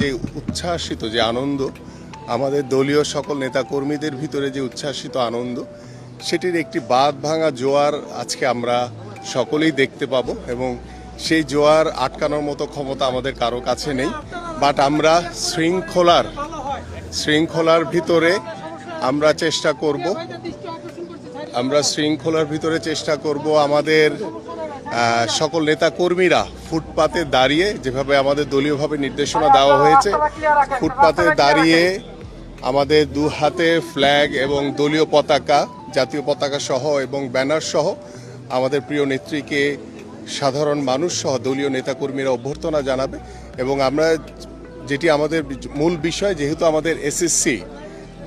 যে উচ্ছ্বাসিত, যে আনন্দ। আমাদের দলীয় সকল নেতাকর্মীদের ভিতরে যে উচ্ছ্বাসিত আনন্দ, সেটির একটি বাঁধ ভাঙা জোয়ার আজকে আমরা সকলেই দেখতে পাবো এবং সেই জোয়ার আটকানোর মতো ক্ষমতা আমাদের কারও কাছে নেই। বাট আমরা শৃঙ্খলার শৃঙ্খলার ভিতরে আমরা চেষ্টা করব। আমরা শৃঙ্খলার ভিতরে চেষ্টা করব আমাদের সকল নেতা কর্মীরা ফুটপাতে দাঁড়িয়ে, যেভাবে আমাদের দলীয়ভাবে নির্দেশনা দেওয়া হয়েছে, ফুটপাতে দাঁড়িয়ে আমাদের দু হাতে ফ্ল্যাগ এবং দলীয় পতাকা, জাতীয় পতাকা সহ এবং ব্যানার সহ আমাদের প্রিয় নেত্রীকে সাধারণ মানুষ সহ দলীয় নেতাকর্মীরা অভ্যর্থনা জানাবে এবং আমরা যেটি আমাদের মূল বিষয়, যেহেতু আমাদের এসএসসি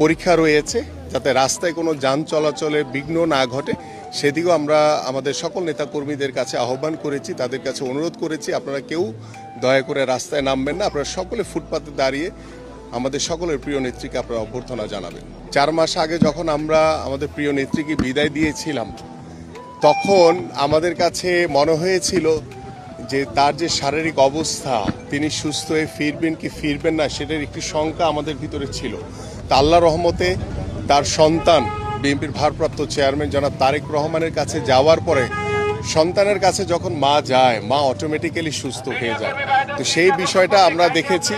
পরীক্ষা রয়েছে যাতে রাস্তায় কোনো যান চলাচলে বিঘ্ন না ঘটে, সেদিকেও আমরা আমাদের সকল নেতাকর্মীদের কাছে আহ্বান করেছি, তাদের কাছে অনুরোধ করেছি, আপনারা কেউ দয়া করে রাস্তায় নামবেন না, আপনারা সকলে ফুটপাতে দাঁড়িয়ে আমাদের সকলের প্রিয় নেত্রীকে আপনারা অভ্যর্থনা জানাবেন। চার মাস আগে যখন আমরা আমাদের প্রিয় নেত্রীকে বিদায় দিয়েছিলাম, তখন আমাদের কাছে মনে হয়েছিল যে তার যে শারীরিক অবস্থা, তিনি সুস্থ হয়ে ফিরবেন কি ফিরবেন না, সেটার একটি শঙ্কা আমাদের ভিতরে ছিল। তা আল্লাহ রহমতে তার সন্তান, বিএনপির ভারপ্রাপ্ত চেয়ারম্যান জনাব তারেক রহমানের কাছে যাওয়ার পরে সন্তানের কাছে যখন মা যায়, মা অটোমেটিক্যালি সুস্থ হয়ে যায়। তো সেই বিষয়টা আমরা দেখেছি।